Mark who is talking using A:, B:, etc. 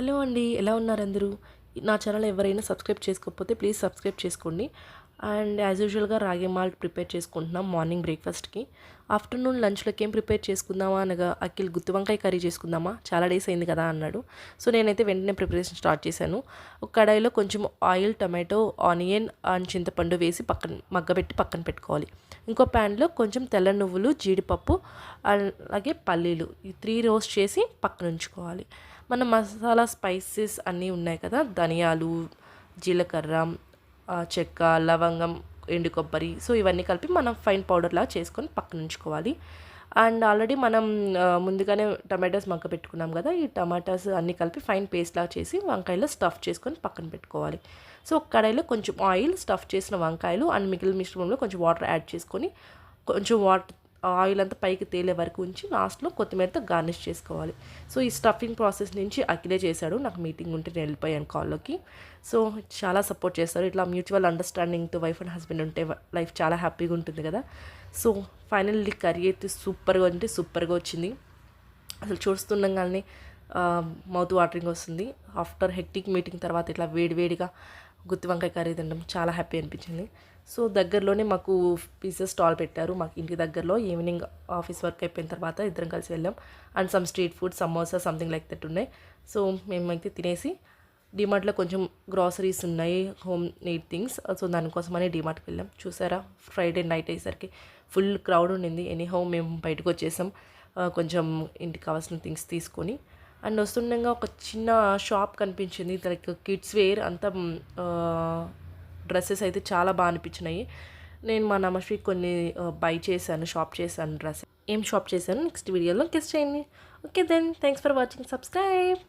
A: Hello అండి ఎలా ఉన్నారు అందరూ? నా ఛానల్ ఎవరైనా సబ్స్క్రైబ్ చేసుకోకపోతే ప్లీజ్ సబ్స్క్రైబ్ చేసుకోండి. అండ్ యాజ్ యూజువల్గా రాగి మాల్ట్ ప్రిపేర్ చేసుకుంటున్నాం మార్నింగ్ బ్రేక్ఫాస్ట్కి. ఆఫ్టర్నూన్ లంచ్లోకి ఏం ప్రిపేర్ చేసుకుందామా అనగా అఖిల్ గుత్తి వంకాయ కర్రీ చేసుకుందామా? చాలా డేస్ అయింది కదా అన్నాడు. సో నేనైతే వెంటనే ప్రిపరేషన్ స్టార్ట్ చేశాను. ఒక కడాయిలో కొంచెం ఆయిల్ టమాటో ఆనియన్ అండ్ చింతపండు వేసి పక్కన మగ్గబెట్టి పక్కన పెట్టుకోవాలి. ఇంకో ప్యాన్లో కొంచెం తెల్ల నువ్వులు జీడిపప్పు అలాగే పల్లీలు ఈ త్రీ రోస్ట్ చేసి పక్కన ఉంచుకోవాలి. మన మసాలా స్పైసెస్ అన్నీ ఉన్నాయి కదా ధనియాలు జీలకర్ర చెక్క లవంగం ఎండు కొబ్బరి సో ఇవన్నీ కలిపి మనం ఫైన్ పౌడర్ లాగా చేసుకొని పక్కన ఉంచుకోవాలి అండ్ ఆల్రెడీ మనం ముందుగానే టమాటాస్ మగ్గ పెట్టుకున్నాం కదా ఈ టమాటాస్ అన్నీ కలిపి ఫైన్ పేస్ట్ లాగా చేసి వంకాయలో స్టఫ్ చేసుకొని పక్కన పెట్టుకోవాలి. సో ఒక కడాయిలో కొంచెం ఆయిల్ స్టఫ్ చేసిన వంకాయలు అండ్ మిగిలిన మిశ్రమంలో కొంచెం వాటర్ యాడ్ చేసుకొని కొంచెం వాటర్ ఆయిల్ అంతా పైకి తేలే వరకు ఉంచి లాస్ట్లో కొత్తిమీరతో గార్నిష్ చేసుకోవాలి. సో ఈ స్టఫింగ్ ప్రాసెస్ నుంచి అఖిలే చేశాడు. నాకు మీటింగ్ ఉంటే నేను వెళ్ళిపోయాను కాల్లోకి. సో చాలా సపోర్ట్ చేస్తారు. ఇట్లా మ్యూచువల్ అండర్స్టాండింగ్తో వైఫ్ అండ్ హస్బెండ్ ఉంటే లైఫ్ చాలా హ్యాపీగా ఉంటుంది కదా. సో ఫైనల్లీ కర్రీ అయితే సూపర్గా ఉంటే సూపర్గా వచ్చింది. అసలు చూస్తుండగానే మౌత్ వాటరింగ్ వస్తుంది. ఆఫ్టర్ హెక్టిక్ మీటింగ్ తర్వాత ఇట్లా వేడివేడిగా గుత్తి వంకాయ కర్రీ తినడం చాలా హ్యాపీ అనిపించింది. సో దగ్గరలోనే మాకు పిజ్జా స్టాల్ పెట్టారు. మాకు ఇంటి దగ్గరలో ఈవినింగ్ ఆఫీస్ వర్క్ అయిపోయిన తర్వాత ఇద్దరం కలిసి వెళ్ళాం. And some street food samosa something like that ఉన్నాయి. సో మేమైతే తినేసి డిమార్ట్లో కొంచెం గ్రాసరీస్ ఉన్నాయి హోమ్ నీడ్ థింగ్స్ సో దానికోసమని డిమార్ట్కి వెళ్ళాం. చూసారా? ఫ్రైడే నైట్ అయ్యేసరికి ఫుల్ క్రౌడ్ ఉండింది. ఎనీ హోమ్ మేము బయటకు వచ్చేసాం. Uh, కొంచెం ఇంటికి కావాల్సిన థింగ్స్ తీసుకొని అండ్ వస్తుండగా ఒక చిన్న షాప్ కనిపించింది. లైక్ కిడ్స్ వేర్ అంతా డ్రెస్సెస్ అయితే చాలా బాగా అనిపించినాయి. నేను మా నమశ్రీ కొన్ని బై చేశాను షాప్ చేశాను డ్రెస్ ఏం షాప్ చేశాను? నెక్స్ట్ వీడియోలో గెస్ట్ చేయండి. Okay then thanks for watching. Subscribe.